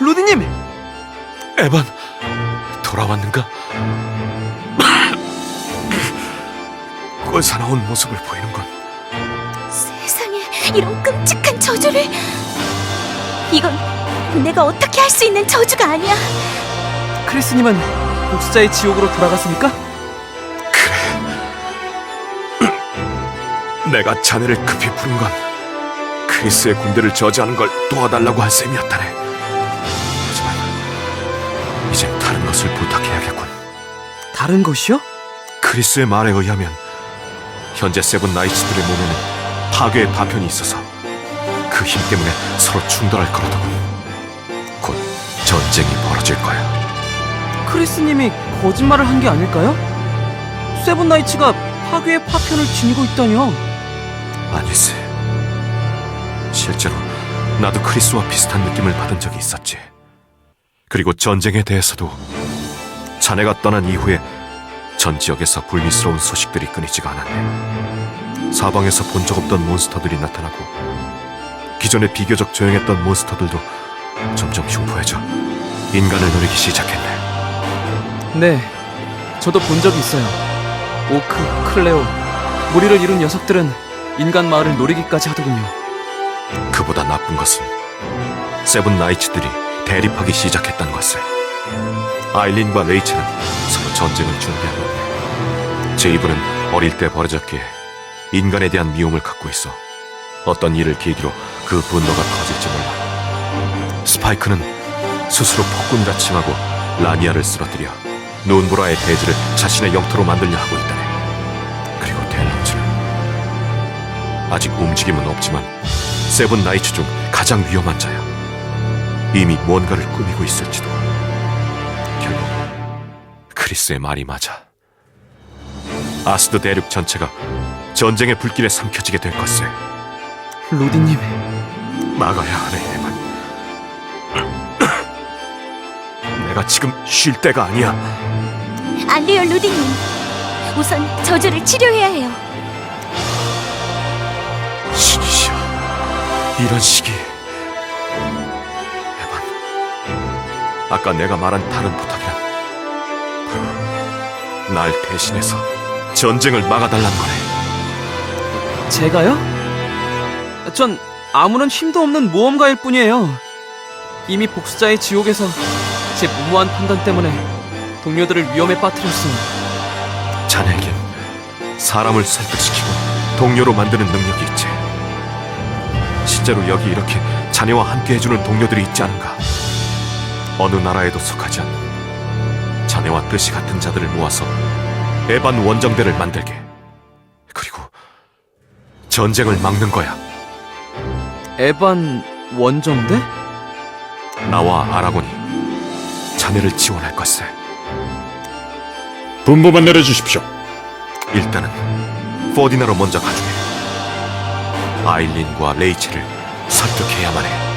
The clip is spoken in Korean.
루디님! 에반 돌아왔는가? 꼴사나운 모습을 보이는군. 세상에 이런 끔찍한 저주를 이건 내가 어떻게 할 수 있는 저주가 아니야 크리스님은 복수자의 지옥으로 돌아갔습니까? 내가 자네를 급히 부른 건 크리스의 군대를 저지하는 걸 도와달라고 할 셈이었다네. 다른 것이요? 크리스의 말에 의하면 현재 세븐 나이츠들의 몸에는 파괴의 파편이 있어서 그 힘 때문에 서로 충돌할 거라더군. 곧 전쟁이 벌어질 거야. 크리스님이 거짓말을 한 게 아닐까요? 세븐나이츠가 파괴의 파편을 지니고 있다뇨. 아니지. 실제로 나도 크리스와 비슷한 느낌을 받은 적이 있었지. 그리고 전쟁에 대해서도 자네가 떠난 이후에 전 지역에서 불미스러운 소식들이 끊이지가 않았네. 사방에서 본 적 없던 몬스터들이 나타나고 기존에 비교적 조용했던 몬스터들도 점점 흉포해져 인간을 노리기 시작했네. 네, 저도 본 적이 있어요. 오크, 클레오, 무리를 이룬 녀석들은 인간 마을을 노리기까지 하더군요. 그보다 나쁜 것은 세븐 나이츠들이 대립하기 시작했다는 것을 아일린과 레이첼은 서로 전쟁을 준비하고 제이브는 어릴 때 벌어졌기에 인간에 대한 미움을 갖고 있어 어떤 일을 계기로 그 분노가 커질지 몰라 스파이크는 스스로 폭군이라 칭하고 라니아를 쓰러뜨려 눈보라의 대지를 자신의 영토로 만들려 하고 있다네 그리고 델런즈는 아직 움직임은 없지만 세븐 나이츠 중 가장 위험한 자야. 이미 뭔가를 꾸미고 있을지도. 크리스의 말이 맞아. 아스드 대륙 전체가 전쟁의 불길에 삼켜지게 될 것을 루디님, 막아야 하네, 에반. 내가 지금 쉴 때가 아니야. 안 돼요 루디님 우선 저주를 치료해야 해요 신이시여, 이런 시기. 에반, 아까 내가 말한 다른 부탁이란 날 대신해서 전쟁을 막아달라는 거네. 제가요? 전 아무런 힘도 없는 모험가일 뿐이에요. 이미 복수자의 지옥에서 제 무모한 판단 때문에 동료들을 위험에 빠뜨렸어요. 자네에겐 사람을 설득시키고 동료로 만드는 능력이 있지. 실제로 여기 이렇게 자네와 함께 해주는 동료들이 있지 않은가? 어느 나라에도 속하지 않는 자네와 뜻이 같은 자들을 모아서 에반 원정대를 만들게. 그리고 전쟁을 막는 거야. 에반 원정대? 나와 아라곤이 자네를 지원할 것을. 분부만 내려주십시오. 일단은 포디나로 먼저 가주게. 아일린과 레이첼을 설득해야만 해.